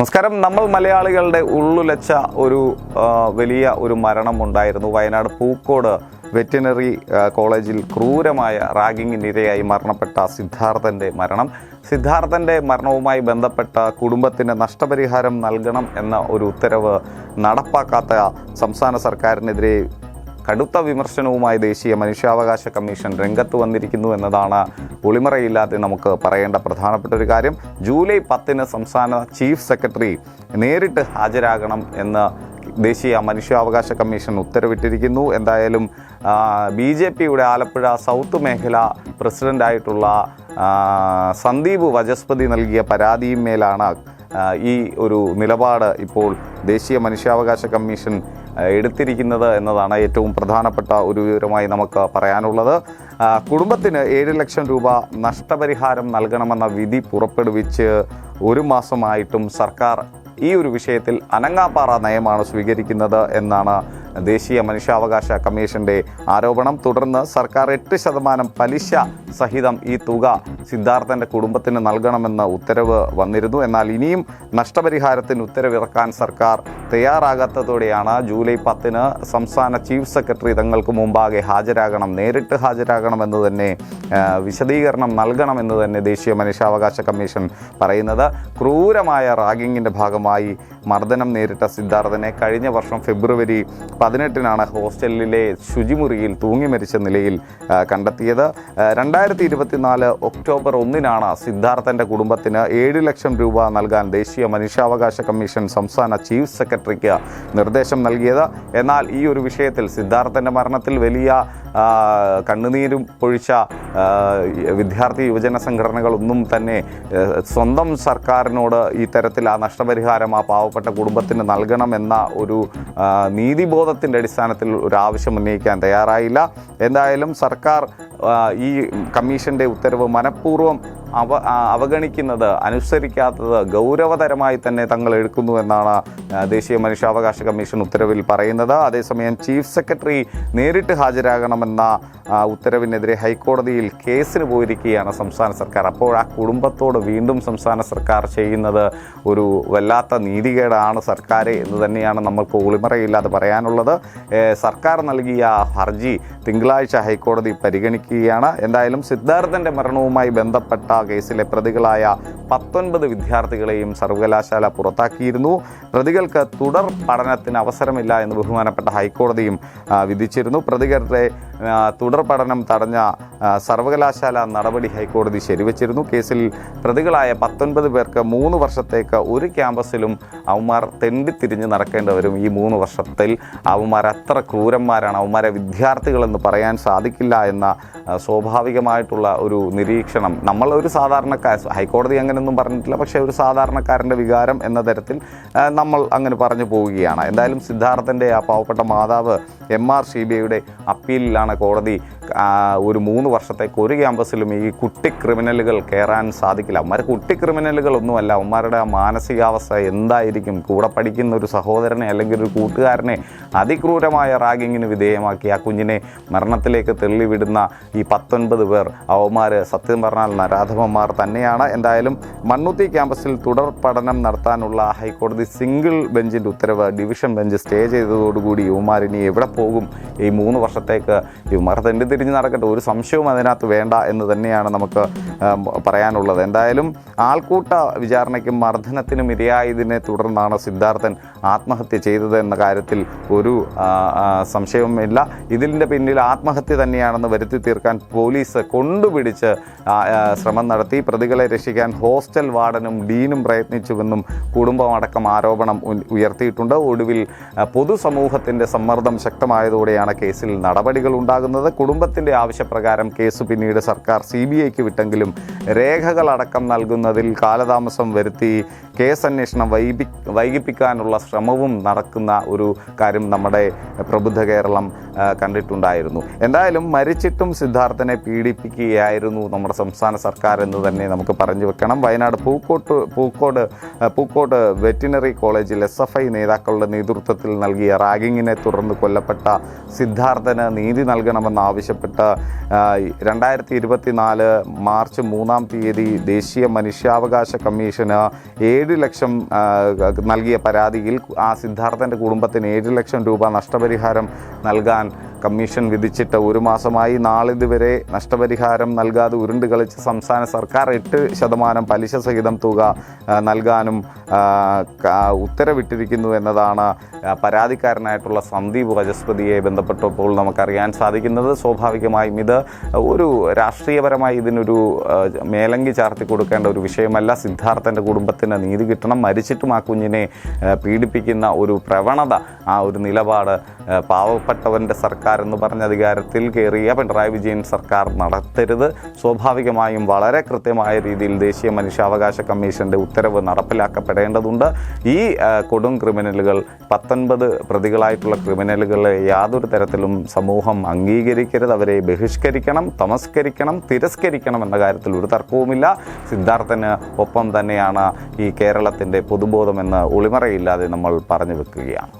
നമസ്കാരം. നമ്മൾ മലയാളികളുടെ ഉള്ളുലച്ച ഒരു വലിയ ഒരു മരണം മരണമുണ്ടായിരുന്നു. വയനാട് പൂക്കോട് വെറ്റിനറി കോളേജിൽ ക്രൂരമായ റാഗിങ്ങിനിരയായി മരണപ്പെട്ട സിദ്ധാർത്ഥന്റെ മരണം. സിദ്ധാർത്ഥന്റെ മരണവുമായി ബന്ധപ്പെട്ട കുടുംബത്തിന് നഷ്ടപരിഹാരം നൽകണം എന്ന ഒരു ഉത്തരവ് നടപ്പാക്കാത്ത സംസ്ഥാന സർക്കാരിനെതിരെ കടുത്ത വിമർശനവുമായി ദേശീയ മനുഷ്യാവകാശ കമ്മീഷൻ രംഗത്ത് വന്നിരിക്കുന്നു എന്നതാണ് ഒളിമറയില്ലാതെ നമുക്ക് പറയേണ്ട പ്രധാനപ്പെട്ട ഒരു കാര്യം. ജൂലൈ പത്തിന് സംസ്ഥാന ചീഫ് സെക്രട്ടറി നേരിട്ട് ഹാജരാകണം എന്ന് ദേശീയ മനുഷ്യാവകാശ കമ്മീഷൻ ഉത്തരവിട്ടിരിക്കുന്നു. എന്തായാലും ബി ജെ പിയുടെ ആലപ്പുഴ സൗത്ത് മേഖല പ്രസിഡന്റായിട്ടുള്ള സന്ദീപ് വചസ്പതി നൽകിയ പരാതിയും മേലാണ് ഈ ഒരു നിലപാട് ഇപ്പോൾ ദേശീയ മനുഷ്യാവകാശ കമ്മീഷൻ എടുത്തിരിക്കുന്നത് എന്നതാണ് ഏറ്റവും പ്രധാനപ്പെട്ട ഒരു വിവരമായി നമുക്ക് പറയാനുള്ളത്. കുടുംബത്തിന് ഏഴ് ലക്ഷം രൂപ നഷ്ടപരിഹാരം നൽകണമെന്ന വിധി പുറപ്പെടുവിച്ച് ഒരു മാസമായിട്ടും സർക്കാർ ഈ ഒരു വിഷയത്തിൽ അനങ്ങാപ്പാറ നയമാണ് സ്വീകരിക്കുന്നത് എന്നാണ് ദേശീയ മനുഷ്യാവകാശ കമ്മീഷന്റെ ആരോപണം തുടർന്ന് സർക്കാർ എട്ട് ശതമാനം പലിശ സഹിതം ഈ തുക സിദ്ധാർത്ഥന്റെ കുടുംബത്തിന് നൽകണമെന്ന് ഉത്തരവ് വന്നിരുന്നു. എന്നാൽ ഇനിയും നഷ്ടപരിഹാരത്തിന് ഉത്തരവിറക്കാൻ സർക്കാർ തയ്യാറാകാത്തതോടെയാണ് ജൂലൈ പത്തിന് സംസ്ഥാന ചീഫ് സെക്രട്ടറി തങ്ങൾക്ക് മുമ്പാകെ ഹാജരാകണം നേരിട്ട് ഹാജരാകണമെന്ന് തന്നെ വിശദീകരണം നൽകണമെന്ന് തന്നെ ദേശീയ മനുഷ്യാവകാശ കമ്മീഷൻ പറയുന്നത്. ക്രൂരമായ റാഗിങ്ങിന്റെ ഭാഗമായി മർദ്ദനം നേരിട്ട സിദ്ധാർത്ഥനെ കഴിഞ്ഞ വർഷം ഫെബ്രുവരി പതിനെട്ടിനാണ് ഹോസ്റ്റലിലെ ശുചിമുറിയിൽ തൂങ്ങി മരിച്ച നിലയിൽ കണ്ടെത്തിയത്. രണ്ടായിരത്തി ഇരുപത്തിനാല് ഒക്ടോബർ ഒന്നിനാണ് സിദ്ധാർത്ഥന്റെ കുടുംബത്തിന് ഏഴ് ലക്ഷം രൂപ നൽകാൻ ദേശീയ മനുഷ്യാവകാശ കമ്മീഷൻ സംസ്ഥാന ചീഫ് സെക്രട്ടറിക്ക് നിർദ്ദേശം നൽകിയത്. എന്നാൽ ഈ ഒരു വിഷയത്തിൽ സിദ്ധാർത്ഥന്റെ മരണത്തിൽ വലിയ കണ്ണുനീരും പൊഴിച്ച വിദ്യാർത്ഥി യുവജന സംഘടനകളൊന്നും തന്നെ സ്വന്തം സർക്കാരിനോട് ഈ തരത്തിൽ ആ നഷ്ടപരിഹാരം ആ പാവപ്പെട്ട കുടുംബത്തിന് നൽകണമെന്ന ഒരു നീതിബോധത്തിന്റെ അടിസ്ഥാനത്തിൽ ഒരു ആവശ്യം ഉന്നയിക്കാൻ തയ്യാറായില്ല. എന്തായാലും സർക്കാർ ഈ കമ്മീഷന്റെ ഉത്തരവ് മനഃപൂർവം അവ അവഗണിക്കുന്നത് അനുസരിക്കാത്തത് ഗൗരവതരമായി തന്നെ തങ്ങൾ എടുക്കുന്നു എന്നാണ് ദേശീയ മനുഷ്യാവകാശ കമ്മീഷൻ ഉത്തരവിൽ പറയുന്നത്. അതേസമയം ചീഫ് സെക്രട്ടറി നേരിട്ട് ഹാജരാകണമെന്ന ഉത്തരവിനെതിരെ ഹൈക്കോടതിയിൽ കേസിന് പോയിരിക്കുകയാണ് സംസ്ഥാന സർക്കാർ. അപ്പോൾ ആ കുടുംബത്തോട് വീണ്ടും സംസ്ഥാന സർക്കാർ ചെയ്യുന്നത് ഒരു വല്ലാത്ത നീതികേടാണ് സർക്കാർ എന്ന് തന്നെയാണ് നമ്മൾക്ക് ഒളിമറയില്ലാതെ പറയാനുള്ളത്. സർക്കാർ നൽകിയ ഹർജി തിങ്കളാഴ്ച ഹൈക്കോടതി പരിഗണിക്കുകയാണ്. എന്തായാലും സിദ്ധാർത്ഥന്റെ മരണവുമായി ബന്ധപ്പെട്ട കേസിലെ പ്രതികളായ പത്തൊൻപത് വിദ്യാർത്ഥികളെയും സർവകലാശാല പുറത്താക്കിയിരുന്നു. പ്രതികൾക്ക് തുടർ പഠനത്തിന് അവസരമില്ല എന്ന് ബഹുമാനപ്പെട്ട ഹൈക്കോടതിയും വിധിച്ചിരുന്നു. പ്രതികളുടെ ആ, തുടർ പഠനം തടഞ്ഞ സർവകലാശാല നടപടി ഹൈക്കോടതി ശരിവച്ചിരുന്നു. കേസിൽ പ്രതികളായ പത്തൊൻപത് പേർക്ക് മൂന്ന് വർഷത്തേക്ക് ഒരു ക്യാമ്പസിലും അവന്മാർ തെണ്ടിത്തിരിഞ്ഞ് നടക്കേണ്ടി വരും ഈ മൂന്ന് വർഷത്തിൽ അവന്മാർ അത്ര ക്രൂരന്മാരാണ് അവന്മാരെ വിദ്യാർത്ഥികളെന്ന് പറയാൻ സാധിക്കില്ല എന്ന സ്വാഭാവികമായിട്ടുള്ള ഒരു നിരീക്ഷണം. നമ്മൾ ഒരു സാധാരണക്കാർ ഹൈക്കോടതി അങ്ങനെയൊന്നും പറഞ്ഞിട്ടില്ല പക്ഷേ ഒരു സാധാരണക്കാരന്റെ വികാരം എന്ന തരത്തിൽ നമ്മൾ അങ്ങനെ പറഞ്ഞു പോവുകയാണ്. എന്തായാലും സിദ്ധാർത്ഥന്റെ ആ പാവപ്പെട്ട മാതാവ് എം ആർ ഷീബയുടെ അപ്പീലിലാണ് കോടതി ആ, ഒരു മൂന്ന് വർഷത്തേക്ക് ഒരു ക്യാമ്പസിലും ഈ കുട്ടി ക്രിമിനലുകൾ കയറാൻ സാധിക്കില്ല. അവന്മാർ കുട്ടി ക്രിമിനലുകളൊന്നുമല്ല. അവന്മാരുടെ മാനസികാവസ്ഥ എന്തായിരിക്കും? കൂടെ പഠിക്കുന്ന ഒരു സഹോദരനെ അല്ലെങ്കിൽ ഒരു കൂട്ടുകാരനെ അതിക്രൂരമായ റാഗിങ്ങിന് വിധേയമാക്കി ആ കുഞ്ഞിനെ മരണത്തിലേക്ക് തള്ളിവിടുന്ന ഈ പത്തൊൻപത് പേർ. അവന്മാർ സത്യം പറഞ്ഞാൽ നരാധമന്മാർ തന്നെയാണ്. എന്തായാലും മണ്ണുത്തി ക്യാമ്പസിൽ തുടർ പഠനം നടത്താനുള്ള ഹൈക്കോടതി സിംഗിൾ ബെഞ്ചിന്റെ ഉത്തരവ് ഡിവിഷൻ ബെഞ്ച് സ്റ്റേ ചെയ്തതോടുകൂടി യുവമാർ ഇനി എവിടെ പോകും? ഈ മൂന്ന് വർഷത്തേക്ക് യുവമാർ തെണ്ടി തിരിഞ്ഞ് നടക്കട്ടെ. ഒരു സംശയവും അതിനകത്ത് വേണ്ട എന്ന് തന്നെയാണ് നമുക്ക് പറയാനുള്ളത്. എന്തായാലും ആൾക്കൂട്ട വിചാരണയ്ക്കും മർദ്ദനത്തിനും ഇരയായതിനെ തുടർന്നാണ് സിദ്ധാർത്ഥൻ ആത്മഹത്യ ചെയ്തത് എന്ന കാര്യത്തിൽ ഒരു സംശയവുമില്ല ഇതിന്റെ പിന്നിൽ ആത്മഹത്യ തന്നെയാണെന്ന് വരുത്തി തീർക്കാൻ പോലീസ് കൊണ്ടുപിടിച്ച് ശ്രമം നടത്തി. പ്രതികളെ രക്ഷിക്കാൻ ഹോസ്റ്റൽ വാർഡനും ഡീനും പ്രയത്നിച്ചുവെന്നും കുടുംബമടക്കം ആരോപണം ഉയർത്തിയിട്ടുണ്ട്. ഒടുവിൽ പൊതുസമൂഹത്തിന്റെ സമ്മർദ്ദം ശക്തമായതോടെയാണ് കേസിൽ നടപടികൾ ഉണ്ടാകുന്നത്. കുടുംബത്തിന്റെ ആവശ്യപ്രകാരം കേസ് പിന്നീട് സർക്കാർ സി ബി ഐക്ക് വിട്ടെങ്കിലും രേഖകളടക്കം നൽകുന്നതിൽ കാലതാമസം വരുത്തി കേസ് അന്വേഷണം വൈകി വൈകിപ്പിക്കാനുള്ള ശ്രമവും നടക്കുന്ന ഒരു കാര്യം നമ്മുടെ പ്രബുദ്ധ കേരളം കണ്ടിട്ടുണ്ടായിരുന്നു. എന്തായാലും മരിച്ചിട്ടും സിദ്ധാർത്ഥനെ പീഡിപ്പിക്കുകയായിരുന്നു നമ്മുടെ സംസ്ഥാന സർക്കാർ എന്ന് തന്നെ നമുക്ക് പറഞ്ഞു വെക്കണം. വയനാട് പൂക്കോട്ട് പൂക്കോട് പൂക്കോട് വെറ്റിനറി കോളേജിൽ എസ് എഫ് ഐ നേതാക്കളുടെ നേതൃത്വത്തിൽ നൽകിയ റാഗിങ്ങിനെ തുടർന്ന് കൊല്ലപ്പെട്ട സിദ്ധാർത്ഥന് നീതി നൽകണമെന്ന് ആവശ്യപ്പെട്ട് രണ്ടായിരത്തി ഇരുപത്തി നാല് മാർച്ച് മൂന്നാം തീയതി ദേശീയ മനുഷ്യാവകാശ കമ്മീഷന് ഏഴ് ലക്ഷം നൽകിയ പരാതിയിൽ ആ സിദ്ധാർത്ഥന്റെ കുടുംബത്തിന് ഏഴ് ലക്ഷം രൂപ നഷ്ടപരിഹാരം നൽകാൻ കമ്മീഷൻ വിധിച്ചിട്ട് ഒരു മാസമായി നാളിതുവരെ നഷ്ടപരിഹാരം നൽകാതെ ഉരുണ്ട് കളിച്ച് സംസ്ഥാന സർക്കാർ എട്ട് ശതമാനം പലിശ സഹിതം തുക നൽകാനും ഉത്തരവിട്ടിരിക്കുന്നു എന്നതാണ് പരാതിക്കാരനായിട്ടുള്ള സന്ദീപ് വചസ്പതിയെ ബന്ധപ്പെട്ടപ്പോൾ നമുക്കറിയാൻ സാധിക്കുന്നത്. സ്വാഭാവികമായും ഇത് ഒരു രാഷ്ട്രീയപരമായി ഇതിനൊരു മേലങ്കി ചാർത്തി കൊടുക്കേണ്ട ഒരു വിഷയമല്ല. സിദ്ധാർത്ഥന്റെ കുടുംബത്തിന് നീതി കിട്ടണം. മരിച്ചിട്ടും ആ കുഞ്ഞിനെ പീഡിപ്പിക്കുന്ന ഒരു പ്രവണത ആ ഒരു നിലപാട് ആ, പാവപ്പെട്ടവന്റെ സർക്കാർ എന്ന് പറഞ്ഞ അധികാരത്തിൽ കയറിയ പിണറായി വിജയൻ സർക്കാർ നടത്തരുത്. സ്വാഭാവികമായും വളരെ കൃത്യമായ രീതിയിൽ ദേശീയ മനുഷ്യാവകാശ കമ്മീഷന്റെ ഉത്തരവ് നടപ്പിലാക്കപ്പെടേണ്ടതുണ്ട്. ഈ കൊടും ക്രിമിനലുകൾ പത്തൊൻപത് പ്രതികളായിട്ടുള്ള ക്രിമിനലുകളെ യാതൊരു തരത്തിലും സമൂഹം അംഗീകരിക്കരുത്. അവരെ ബഹിഷ്കരിക്കണം തമസ്കരിക്കണം തിരസ്കരിക്കണം എന്ന കാര്യത്തിൽ ഒരു തർക്കവുമില്ല. സിദ്ധാർത്ഥന് ഒപ്പം തന്നെയാണ് ഈ കേരളത്തിന്റെ പൊതുബോധമെന്ന് ഒളിമറയില്ലാതെ നമ്മൾ പറഞ്ഞു വെക്കുകയാണ്.